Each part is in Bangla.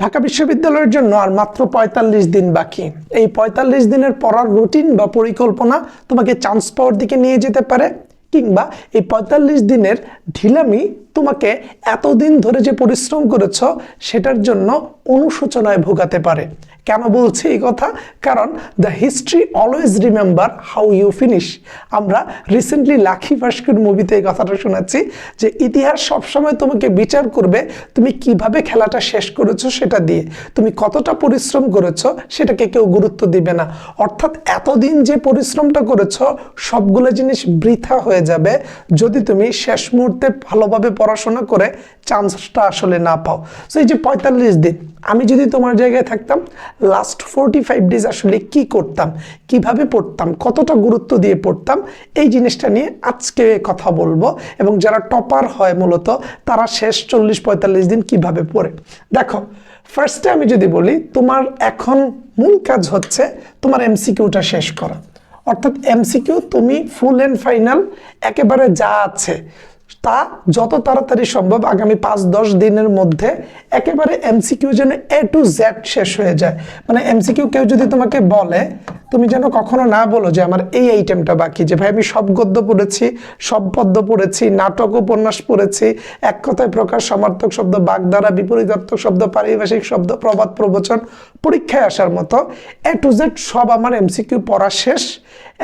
ঢাকা বিশ্ববিদ্যালয়ের জন্য আর মাত্র পঁয়তাল্লিশ দিন বাকি। এই পঁয়তাল্লিশ দিনের পড়ার রুটিন বা পরিকল্পনা তোমাকে চান্স পাওয়ার দিকে নিয়ে যেতে পারে, কিংবা এই পঁয়তাল্লিশ দিনের ঢিলামি তোমাকে এতদিন ধরে যে পরিশ্রম করেছ, সেটার জন্য অনুশোচনায় ভোগাতে পারে। কেন বলছি এই কথা? কারণ the history always remember how you finish আমরা রিসেন্টলি লাখি ভাস্কর মুভিতে এই কথাটা শুনেছি যে ইতিহাস সবসময় তোমাকে বিচার করবে তুমি কীভাবে খেলাটা শেষ করেছ সেটা দিয়ে। তুমি কতটা পরিশ্রম করেছ সেটাকে কেউ গুরুত্ব দিবে না। অর্থাৎ এতদিন যে পরিশ্রমটা করেছ, সবগুলো জিনিস বৃথা হয়ে যাবে যদি তুমি শেষ মুহূর্তে ভালোভাবে পড়াশোনা করে চান্সটা আসলে না পাও। সো এই যে পঁয়তাল্লিশ দিন, আমি যদি তোমার জায়গায় থাকতাম লাস্ট ফোরটি ফাইভ ডেজ আসলে কি করতাম, কীভাবে পড়তাম, কতটা গুরুত্ব দিয়ে পড়তাম, এই জিনিসটা নিয়ে আজকে কথা বলব। এবং যারা টপার হয় মূলত, তারা শেষ চল্লিশ পঁয়তাল্লিশ দিন কীভাবে পড়ে। দেখো ফার্স্টে আমি যদি বলি, তোমার এখন মূল কাজ হচ্ছে তোমার এমসিকিউটা শেষ করা। অর্থাৎ এমসিকিউ তুমি ফুল অ্যান্ড ফাইনাল একেবারে যা আছে তা যত তাড়াতাড়ি সম্ভব আগামী পাঁচ, দশ দিনের মধ্যে একেবারে এমসিকিউ যেন এ টু জেড শেষ হয়ে যায়। মানে এমসিকিউ কেউ যদি তোমাকে বলে, তুমি যেন কখনো না বলো যে আমার এই আইটেমটা বাকি, যে ভাই আমি সব গদ্য পড়েছি, সব পদ্য পড়েছি, নাটক, উপন্যাস পড়েছি, এক কথায় প্রকাশ, সমার্থক শব্দ, বাগধারা, বিপরীতার্থক শব্দ, পারিভাষিক শব্দ, প্রবাদ, প্রবচন, পরীক্ষায় আসার মতো এ টু জেড সব আমার এমসিকিউ পড়া শেষ।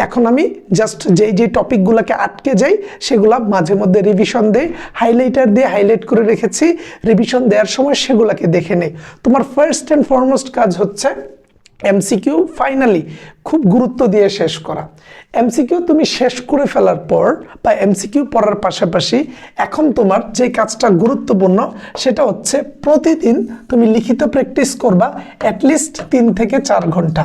এখন আমি জাস্ট যেই যে টপিকগুলোকে আটকে যাই, সেগুলো মাঝে মধ্যে রিভিশন দে হাইলাইটার দিয়ে হাইলাইট করে রেখেছি। রিভিশন দেওয়ার সময় সেগুলোকে দেখে নেই তোমার ফার্স্ট অ্যান্ড ফরমোস্ট কাজ হচ্ছে এমসিকিউ ফাইনালি খুব গুরুত্ব দিয়ে শেষ করা। এমসিকিউ তুমি শেষ করে ফেলার পর বা এমসিকিউ পড়ার পাশাপাশি এখন তোমার যে কাজটা গুরুত্বপূর্ণ সেটা হচ্ছে প্রতিদিন তুমি লিখিত প্র্যাকটিস করবা অ্যাটলিস্ট তিন থেকে চার ঘণ্টা।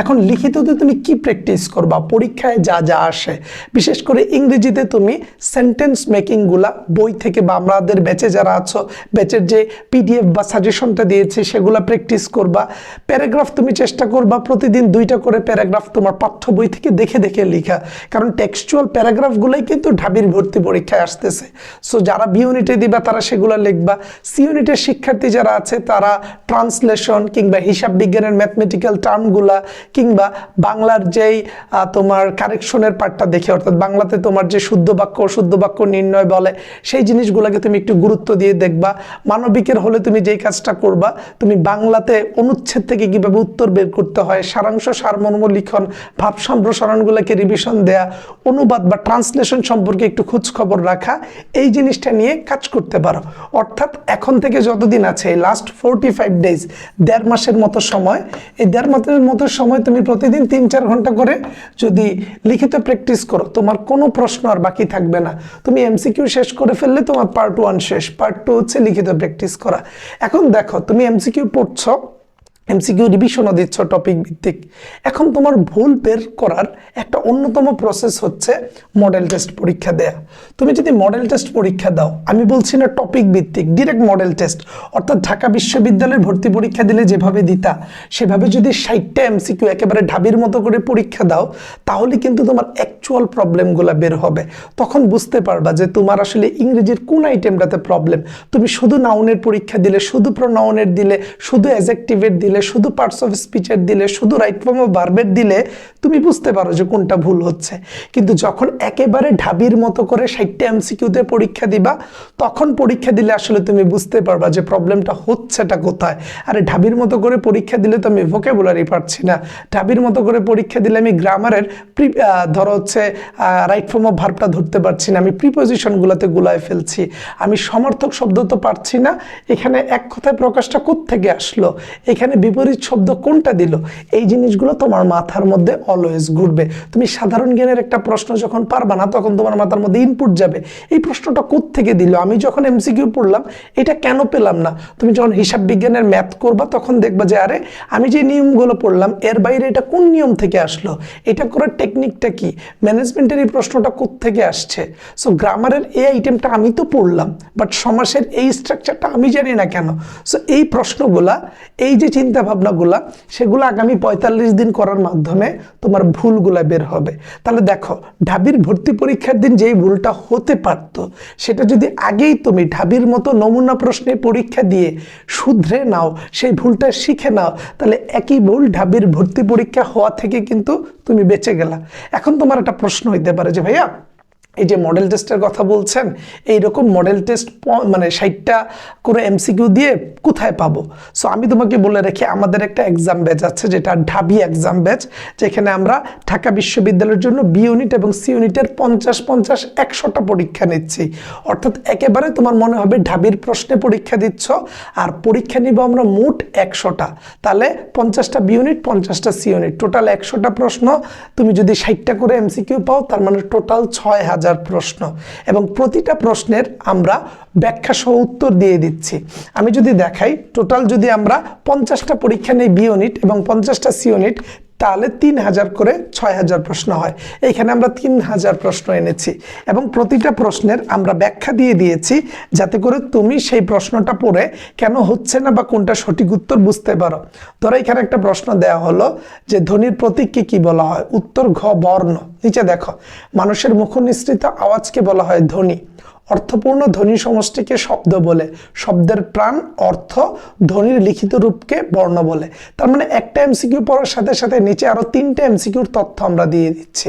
এখন লিখিততে তুমি কি প্র্যাকটিস করবা? পরীক্ষায় যা যা আসে। বিশেষ করে ইংরেজিতে তুমি সেন্টেন্স মেকিংগুলা বই থেকে বা আমাদের ব্যাচে যারা আছো, ব্যাচের যে পিডিএফ বা সাজেশনটা দিয়েছে সেগুলা প্র্যাকটিস করবা। প্যারাগ্রাফ তুমি চেষ্টা করবা প্রতিদিন দুইটা করে প্যারাগ্রাফ তোমার পাঠ্য বই থেকে দেখে দেখে লিখা। কারণ টেক্সচুয়াল প্যারাগ্রাফগুলোই কিন্তু ঢাবির ভর্তি পরীক্ষায় আসতেছে। সো যারা বি ইউনিটে দিবা, তারা সেগুলো লিখবা। সি ইউনিটের শিক্ষার্থী যারা আছে, তারা ট্রান্সলেশন কিংবা হিসাব বিজ্ঞানের ম্যাথমেটিক্যাল টার্মগুলা কিংবা বাংলার যেই তোমার কারেকশনের পার্টটা দেখে, অর্থাৎ বাংলাতে তোমার যে শুদ্ধ বাক্য, অশুদ্ধ বাক্য নির্ণয় বলে, সেই জিনিসগুলোকে তুমি একটু গুরুত্ব দিয়ে দেখবা। মানবিকের হলে তুমি যেই কাজটা করবা, তুমি বাংলাতে অনুচ্ছেদ থেকে কীভাবে উত্তর বের করতে হয়, সারাংশ, সারমর্ম লিখন, ভাব সম্প্রসারণগুলোকে রিভিশন দেয়া, অনুবাদ বা ট্রান্সলেশন সম্পর্কে একটু খোঁজ খবর রাখা, এই জিনিসটা নিয়ে কাজ করতে পারো। অর্থাৎ এখন থেকে যতদিন আছে, এই লাস্ট ফোরটি ফাইভ ডেজ দেড় মাসের মতো সময়, এই দেড় মাসের মতো সময় তুমি প্রতিদিন তিন চার ঘণ্টা করে যদি লিখিত প্র্যাকটিস করো, তোমার কোনো প্রশ্ন আর বাকি থাকবে না। তুমি এমসিকিউ শেষ করে ফেললে তোমার পার্ট ওয়ান শেষ পার্ট টু হচ্ছে লিখিত প্র্যাকটিস করা। এখন দেখো, তুমি এমসিকিউ পড়ছো এমসিকিউ রিভিশনও দিচ্ছ টপিক ভিত্তিক। এখন তোমার ভুল বের করার একটা অন্যতম প্রসেস হচ্ছে মডেল টেস্ট পরীক্ষা দেয়া। তুমি যদি মডেল টেস্ট পরীক্ষা দাও, আমি বলছি না টপিক ভিত্তিক ডিরেক্ট মডেল টেস্ট অর্থাৎ ঢাকা বিশ্ববিদ্যালয়ের ভর্তি পরীক্ষা দিলে যেভাবে দিতা, সেভাবে যদি ষাটটা এমসিকিউ একেবারে ঢাবির মতো করে পরীক্ষা দাও, তাহলে কিন্তু তোমার অ্যাকচুয়াল প্রবলেমগুলো বের হবে। তখন বুঝতে পারবা যে তোমার আসলে ইংরেজির কোন আইটেমটাতে প্রবলেম তুমি শুধু নাউনের পরীক্ষা দিলে, শুধু প্রোনাউনের দিলে, শুধু অ্যাজেক্টিভের দিলে শুধু পার্টস অফ স্পিচের দিলে, শুধু রাইট ফর্ম অফ ভার্বের দিলে, তুমি বুঝতে পারো যে কোনটা ভুল হচ্ছে। কিন্তু যখন একেবারে ঢাবির মতো করে ষাটটা এমসিকিউতে পরীক্ষা দিবা, তখন পরীক্ষা দিলে আসলে তুমি বুঝতে পারবা যে প্রবলেমটা হচ্ছেটা কোথায়। আরে ঢাবির মতো করে পরীক্ষা দিলে তো আমি ভোকেবুলারি পারছি না। ঢাবির মতো করে পরীক্ষা দিলে আমি গ্রামারের ধরো হচ্ছে রাইট ফর্ম অফ ভার্বটা ধরতে পারছি না। আমি প্রিপোজিশনগুলোতে গুলায় ফেলছি। আমি সমর্থক শব্দ তো পারছি না। এখানে এক কথায় প্রকাশটা থেকে আসলো? এখানে বিপরীত শব্দ কোনটা দিল? এই জিনিসগুলো তোমার মাথার মধ্যে অলওয়েজ ঘুরবে। তুমি সাধারণ জ্ঞানের একটা প্রশ্ন যখন পারবা না, তখন তোমার মাথার মধ্যে ইনপুট যাবে। এই প্রশ্নটা থেকে দিল? আমি যখন এমসিকিউ পড়লাম, এটা কেন পেলাম না? তুমি যখন হিসাব বিজ্ঞানের ম্যাথ করবা, তখন দেখবা যে, আরে, আমি যে নিয়মগুলো পড়লাম, এর বাইরে এটা কোন নিয়ম থেকে আসলো? এটা করার টেকনিকটা কি? ম্যানেজমেন্টের এই প্রশ্নটা থেকে আসছে? সো গ্রামারের এই আইটেমটা আমি তো পড়লাম বাট সমাসের এই স্ট্রাকচারটা আমি জানি না কেন। সো এই প্রশ্নগুলা, এই যে চিন্তা চিন্তা ভাবনাগুলা, সেগুলো আগামী পঁয়তাল্লিশ দিন করার মাধ্যমে তোমার ভুলগুলা বের হবে। তাহলে দেখো, ঢাবির ভর্তি পরীক্ষার দিন যেই ভুলটা হতে পারত, সেটা যদি আগেই তুমি ঢাবির মতো নমুনা প্রশ্নে পরীক্ষা দিয়ে শুধরে নাও, সেই ভুলটা শিখে নাও, তাহলে একই ভুল ঢাবির ভর্তি পরীক্ষা হওয়া থেকে কিন্তু তুমি বেঁচে গেলা। এখন তোমার একটা প্রশ্ন হইতে পারে যে, ভাইয়া এই যে মডেল টেস্টের কথা বলছেন এই রকম মডেল টেস্ট মানে ষাটটা করে এমসিকিউ দিয়ে কোথায় পাবো? সো আমি তোমাকে বলে রাখি, আমাদের একটা এক্সাম ব্যাচ আছে, যেটা ঢাবি এক্সাম ব্যাচ যেখানে আমরা ঢাকা বিশ্ববিদ্যালয়ের জন্য বি ইউনিট এবং সি ইউনিটের পঞ্চাশ পঞ্চাশ, একশোটা পরীক্ষা নিচ্ছি। অর্থাৎ একেবারে তোমার মনে হবে ঢাবির প্রশ্নে পরীক্ষা দিচ্ছ, আর পরীক্ষা নিব আমরা মোট একশোটা। তাহলে পঞ্চাশটা বি ইউনিট পঞ্চাশটা সি ইউনিট টোটাল একশোটা প্রশ্ন, তুমি যদি ষাটটা করে এমসিকিউ পাও, তার মানে টোটাল ছয় হাজার প্রশ্ন। এবং প্রতিটা প্রশ্নের আমরা ব্যাখ্যা সহ উত্তর দিয়ে দিচ্ছি। আমি যদি দেখাই, টোটাল যদি আমরা পঞ্চাশটা পরীক্ষা নেই বি ইউনিট এবং পঞ্চাশটা সি ইউনিট তাহলে তিন হাজার করে ছয় হাজার প্রশ্ন হয়। এইখানে আমরা তিন হাজার প্রশ্ন এনেছি এবং প্রতিটা প্রশ্নের আমরা ব্যাখ্যা দিয়ে দিয়েছি যাতে করে তুমি সেই প্রশ্নটা পড়ে কেন হচ্ছে না বা কোনটা সঠিক উত্তর বুঝতে পারো। ধরো এখানে একটা প্রশ্ন দেওয়া হলো যে ধ্বনির প্রতীককে কি বলা হয়? উত্তর ঘ বর্ণ। নিচে দেখো, মানুষের মুখ নিঃসৃত আওয়াজকে বলা হয় ধ্বনি। অর্থপূর্ণ ধ্বনি সমষ্টিকে শব্দ বলে। শব্দের প্রাণ অর্থ ধ্বনির লিখিত রূপকে বর্ণ বলে। তার মানে একটা এমসিকিউ পড়ার সাথে সাথে নিচে আরও তিনটে এমসিকিউর তথ্য আমরা দিয়ে দিচ্ছি।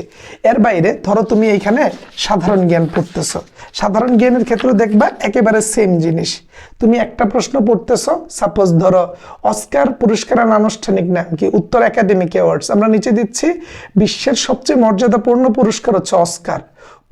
এর বাইরে ধরো তুমি এইখানে সাধারণ জ্ঞান পড়তেছো। সাধারণ জ্ঞানের ক্ষেত্রে দেখবা একেবারে সেম জিনিস। তুমি একটা প্রশ্ন পড়তেছো সাপোজ ধরো অস্কার পুরস্কারের আনুষ্ঠানিক নাম কি? উত্তর একাডেমিক অ্যাওয়ার্ডস। আমরা নিচে দিচ্ছি, বিশ্বের সবচেয়ে মর্যাদাপূর্ণ পুরস্কার হচ্ছে অস্কার।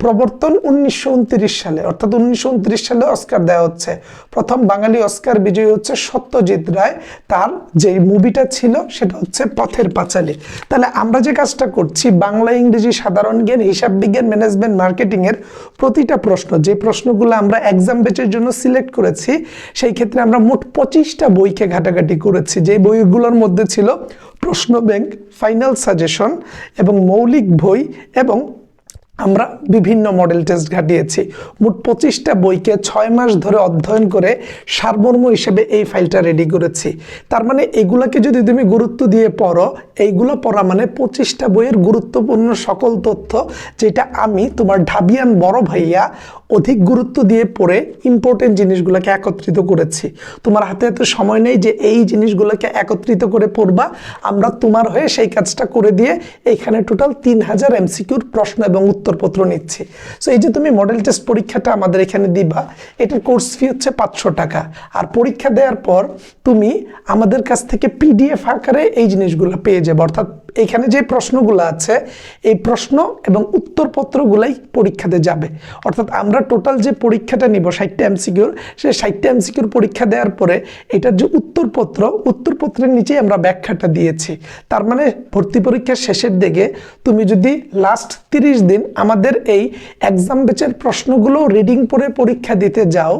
প্রবর্তন উনিশশো উনত্রিশ সালে, অর্থাৎ উনিশশো উনত্রিশ সালে অস্কার দেওয়া হচ্ছে। প্রথম বাঙালি অস্কার বিজয়ী হচ্ছে সত্যজিৎ রায়। তার যে মুভিটা ছিল, সেটা হচ্ছে পথের পাঁচালী। তাহলে আমরা যে কাজটা করছি, বাংলা, ইংরেজি, সাধারণ জ্ঞান, হিসাব বিজ্ঞান ম্যানেজমেন্ট মার্কেটিংয়ের প্রতিটা প্রশ্ন, যে প্রশ্নগুলো আমরা এক্সাম বেচের জন্য সিলেক্ট করেছি, সেই ক্ষেত্রে আমরা মোট পঁচিশটা বইকে ঘাটাঘাটি করেছি। যে বইগুলোর মধ্যে ছিল প্রশ্ন ব্যাংক ফাইনাল সাজেশন এবং মৌলিক বই এবং আমরা বিভিন্ন মডেল টেস্ট ঘাটিয়েছি। মোট পঁচিশটা বইকে ছয় মাস ধরে অধ্যয়ন করে সারমর্ম হিসেবে এই ফাইলটা রেডি করেছি। তার মানে এগুলাকে যদি তুমি গুরুত্ব দিয়ে পড়ো, এইগুলো পড়া মানে পঁচিশটা বইয়ের গুরুত্বপূর্ণ সকল তথ্য যেটা আমি তোমার ঢাবিয়ান বড় ভাইয়া অধিক গুরুত্ব দিয়ে পড়ে ইম্পর্টেন্ট জিনিসগুলোকে একত্রিত করেছি। তোমার হাতে এত সময় নেই যে এই জিনিসগুলোকে একত্রিত করে পড়বা। আমরা তোমার হয়ে সেই কাজটা করে দিয়ে এইখানে টোটাল তিন হাজার এমসিকিউর প্রশ্ন এবং উত্তরপত্র নিচ্ছি। সো এই যে তুমি মডেল টেস্ট পরীক্ষাটা আমাদের এখানে দিবা, এটার কোর্স ফি হচ্ছে পাঁচশো টাকা। আর পরীক্ষা দেওয়ার পর তুমি আমাদের কাছ থেকে পিডিএফ আকারে এই জিনিসগুলো পেয়ে যাবে। অর্থাৎ এখানে যে প্রশ্নগুলো আছে, এই প্রশ্ন এবং উত্তরপত্রগুলাই পরীক্ষাতে যাবে। অর্থাৎ আমরা টোটাল যে পরীক্ষাটা নিব, ষাটটা এমসিকিউর সেই ষাটটা এমসিকিউর পরীক্ষা দেওয়ার পরে এটার যে উত্তরপত্র, উত্তরপত্রের নিচেই আমরা ব্যাখ্যাটা দিয়েছি। তার মানে ভর্তি পরীক্ষার শেষের দিকে তুমি যদি লাস্ট তিরিশ দিন আমাদের এই এক্সাম বেচের প্রশ্নগুলো রিডিং পড়ে পরীক্ষা দিতে যাও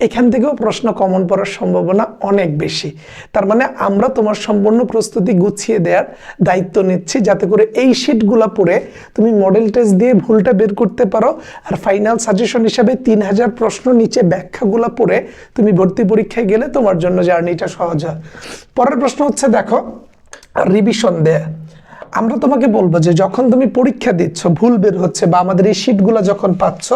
এখান থেকেও প্রশ্ন কমন পড়ার সম্ভাবনা অনেক বেশি। তার মানে আমরা তোমার সম্পূর্ণ প্রস্তুতি গুছিয়ে দেওয়ার দায়িত্ব নিচ্ছি, যাতে করে এই শিটগুলো পড়ে তুমি মডেল টেস্ট দিয়ে ভুলটা বের করতে পারো। আর ফাইনাল সাজেশন হিসাবে তিন হাজার প্রশ্ন নিচে ব্যাখ্যাগুলো পড়ে তুমি ভর্তি পরীক্ষায় গেলে তোমার জন্য জার্নিটা সহজ হয়। পরের প্রশ্ন হচ্ছে, দেখো রিভিশন দেয়া। আমরা তোমাকে বলব যে যখন তুমি পরীক্ষা দিচ্ছ, ভুল বের হচ্ছে বা আমাদের এই শিটগুলো যখন পাচ্ছ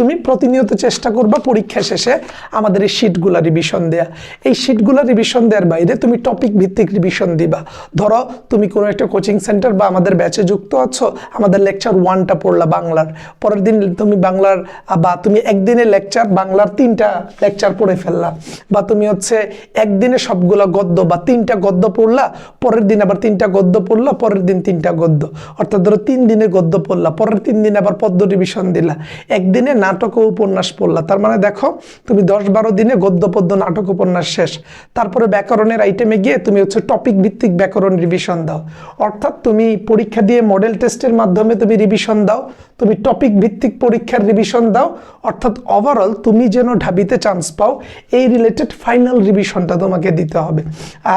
তুমি প্রতিনিয়ত চেষ্টা করবা পরীক্ষা শেষে আমাদের এই শিটগুলা রিভিশন দেয়া। এই শিটগুলা রিভিশন দেওয়ার বাইরে তুমি টপিক ভিত্তিক রিভিশন দিবা। ধরো, তুমি কোনো একটা কোচিং সেন্টার বা আমাদের ব্যাচে যুক্ত আছো, আমাদের লেকচার ওয়ানটা পড়লা বাংলার। পরের দিন তুমি বাংলার, বা তুমি একদিনে লেকচার বাংলার তিনটা লেকচার পড়ে ফেললা। বা তুমি হচ্ছে একদিনে সবগুলা গদ্য বা তিনটা গদ্য পড়লা, পরের দিন আবার তিনটা গদ্য পড়লা, পরের দিন তিনটা গদ্য। অর্থাৎ ধরো তিন দিনে গদ্য পড়লা, পরের তিন দিন আবার পদ্ম রিভিশন দিলা। একদিনে নাটক ও উপন্যাস পড়লা। তার মানে দেখো, তুমি দশ বারো দিনে গদ্য পদ্য নাটক, উপন্যাস শেষ। তারপরে ব্যাকরণের আইটেমে গিয়ে তুমি হচ্ছে টপিক ভিত্তিক ব্যাকরণ রিভিশন দাও। অর্থাৎ তুমি পরীক্ষা দিয়ে মডেল টেস্টের মাধ্যমে তুমি রিভিশন দাও, তুমি টপিক ভিত্তিক পরীক্ষার রিভিশন দাও। অর্থাৎ ওভারঅল তুমি যেন ঢাবিতে চান্স পাও, এই রিলেটেড ফাইনাল রিভিশনটা তোমাকে দিতে হবে।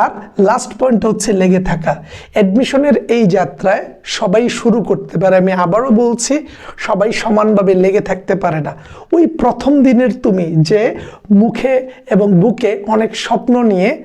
আর লাস্ট পয়েন্ট হচ্ছে লেগে থাকা। অ্যাডমিশনের এই যাত্রায় সবাই শুরু করতে পারে। আমি আবারও বলছি, সবাই সমানভাবে লেগে থাকতে পারে। না। ওই প্রথম দিনের তুমি যে মুখে এবং বুকে অনেক স্বপ্ন নিয়ে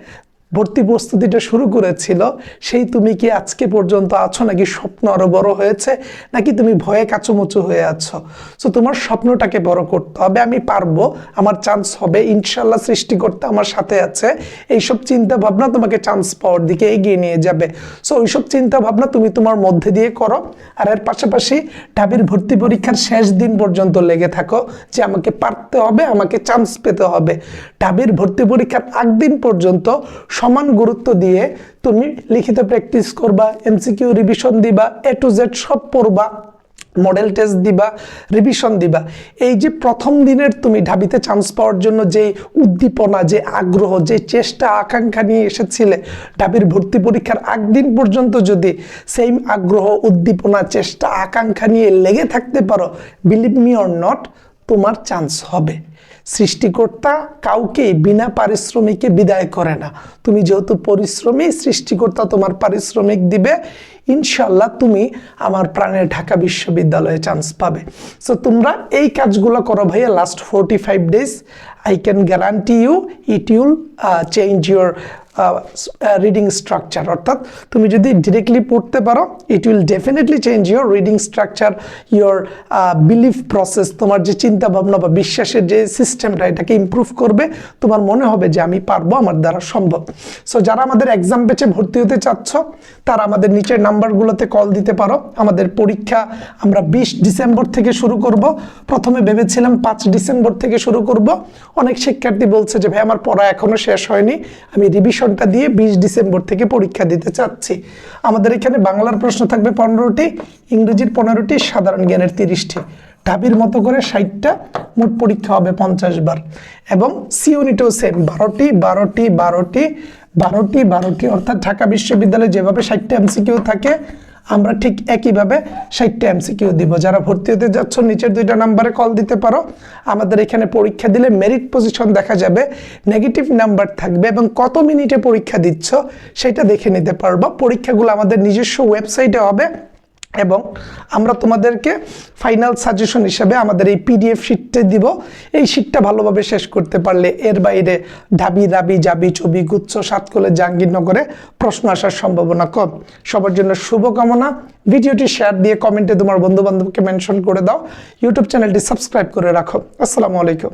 ভর্তি প্রস্তুতিটা শুরু করেছিল। সেই তুমি কি আজকে পর্যন্ত আছো নাকি স্বপ্ন আরও বড় হয়েছে? নাকি তুমি ভয়ে কাচুমুচু হয়ে আছো? সো তোমার স্বপ্নটাকে বড় করতে হবে। আমি পারব। আমার চান্স হবে। ইনশাল্লাহ সৃষ্টি করতে আমার সাথে আছে। এইসব চিন্তা ভাবনা তোমাকে চান্স পাওয়ার দিকে এগিয়ে নিয়ে যাবে। সো ওইসব চিন্তা ভাবনা তুমি তোমার মধ্যে দিয়ে করো। আর এর পাশাপাশি ঢাবির ভর্তি পরীক্ষার শেষ দিন পর্যন্ত লেগে থাকো যে আমাকে পারতে হবে, আমাকে চান্স পেতে হবে। ঢাবির ভর্তি পরীক্ষার আগ দিন পর্যন্ত সমান গুরুত্ব দিয়ে তুমি লিখিত প্র্যাকটিস করবা এমসিকিউ রিভিশন দিবা এ টু জেড সব পড়বা মডেল টেস্ট দিবা রিভিশন দিবা। এই যে প্রথম দিনের তুমি ঢাবিতে চান্স পাওয়ার জন্য যে উদ্দীপনা, যে আগ্রহ, যে চেষ্টা, আকাঙ্ক্ষা নিয়ে এসেছিলে, ঢাবির ভর্তি পরীক্ষার আগ দিন পর্যন্ত যদি সেম আগ্রহ, উদ্দীপনা, চেষ্টা, আকাঙ্ক্ষা নিয়ে লেগে থাকতে পারো বিলিভ মি অর নট তোমার চান্স হবে। সৃষ্টিকর্তা কাউকে বিনা পারিশ্রমিকে বিদায় করে না। তুমি যেহেতু পরিশ্রমী, সৃষ্টিকর্তা তোমার পারিশ্রমিক দিবে। ইনশাল্লাহ তুমি আমার প্রাণের ঢাকা বিশ্ববিদ্যালয়ে চান্স পাবে। সো তোমরা এই কাজগুলো করো ভাইয়া last forty five days I can guarantee you it will change your reading structure অর্থাৎ তুমি যদি ডিরেক্টলি পড়তে পারো it will definitely change your reading structure your belief process তোমার যে চিন্তা ভাবনা বা বিশ্বাসের যে সিস্টেমটা এটাকে ইমপ্রুভ করবে। তোমার মনে হবে যে আমি পারব, আমার দ্বারা সম্ভব। সো যারা আমাদের এক্সাম বেচে ভর্তি হতে চাচ্ছ, তারা আমাদের নিচের নাম্বারগুলোতে কল দিতে পারো। আমাদের পরীক্ষা আমরা বিশ ডিসেম্বর থেকে শুরু করব। প্রথমে ভেবেছিলাম পাঁচ ডিসেম্বর থেকে শুরু করব। অনেক শিক্ষার্থী বলছে যে, ভাই, আমার পড়া এখনও শেষ হয়নি। আমি রিভিশনটা দিয়ে বিশ ডিসেম্বর থেকে পরীক্ষা দিতে চাচ্ছি। আমাদের এখানে বাংলার প্রশ্ন থাকবে পনেরোটি, ইংরেজির পনেরোটি, সাধারণ জ্ঞানের তিরিশটি। ঢাবির মতো করে ষাটটা, মোট পরীক্ষা হবে পঞ্চাশ বার। এবং সি ইউনিটেও সেম বারোটি বারোটি বারোটি বারোটি বারোটি, অর্থাৎ ঢাকা বিশ্ববিদ্যালয়ে যেভাবে ষাটটা এমসিকিউ থাকে আমরা ঠিক একইভাবে ষাটটা এমসিকিউ দিব। যারা ভর্তি হতে যাচ্ছ, নিচের দুইটা নাম্বারে কল দিতে পারো। আমাদের এখানে পরীক্ষা দিলে মেরিট পজিশন দেখা যাবে নেগেটিভ নাম্বার থাকবে এবং কত মিনিটে পরীক্ষা দিচ্ছ, সেটা দেখে নিতে পারব। পরীক্ষাগুলো আমাদের নিজস্ব ওয়েবসাইটে হবে। এবং আমরা তোমাদেরকে ফাইনাল সাজেশন হিসেবে আমাদের এই পিডিএফ শিটটা দিব। এই শিটটা ভালোভাবে শেষ করতে পারলে এর বাইরে ঢাবি দাবি জাবি ছবি গুচ্ছ, সাতকলে, জাহাঙ্গীরনগরে প্রশ্ন আসার সম্ভাবনা কম। সবার জন্য শুভকামনা। ভিডিওটি শেয়ার দিয়ে কমেন্টে তোমার বন্ধু বান্ধবকে মেনশন করে দাও। ইউটিউব চ্যানেলটি সাবস্ক্রাইব করে রাখো। আসসালামু আলাইকুম।